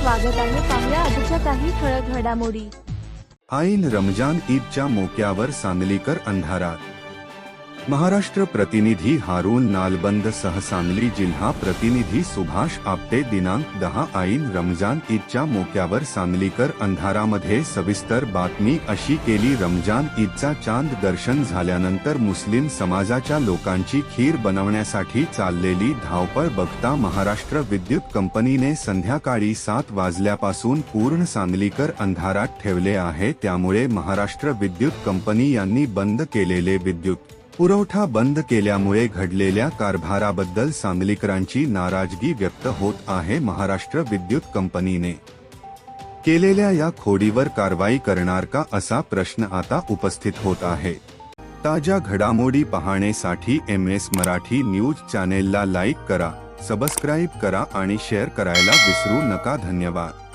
स्वागत आहे पाहुया आजच्या काही ठळक घडामोडी. ऐन रमजान ईदच्या मोक्यावर सांगलीकर अंधारात. महाराष्ट्र प्रतिनिधी हारून नालबंद सह सांगली जिल्हा प्रतिनिधी सुभाष आपटे दिनांक दहा ऐन रमजान ईदच्या मोक्यावर सांगलीकर अंधारामध्ये सविस्तर बातमी अशी केली रमजान ईदचा चांद दर्शन झाल्यानंतर मुस्लिम समाजाच्या लोकांची खीर बनवण्यासाठी चाललेली धावपळ बघता महाराष्ट्र विद्युत कंपनीने संध्याकाळी सात वाजल्यापासून पूर्ण सांगलीकर अंधारात ठेवले आहे त्यामुळे महाराष्ट्र विद्युत कंपनी यांनी बंद केलेले विद्युत पुरवठा बंद केल्यामुळे घडलेल्या कारभाराबद्दल सांगलीकरांची नाराजगी व्यक्त होत आहे महाराष्ट्र विद्युत कंपनीने. केलेल्या या खोडीवर कारवाई करणार का असा प्रश्न आता उपस्थित होत आहे. ताज्या घडामोडी पाहण्यासाठी एम एस मराठी न्यूज चॅनेलला लाईक करा सबस्क्राईब करा आणि शेअर करायला विसरू नका. धन्यवाद.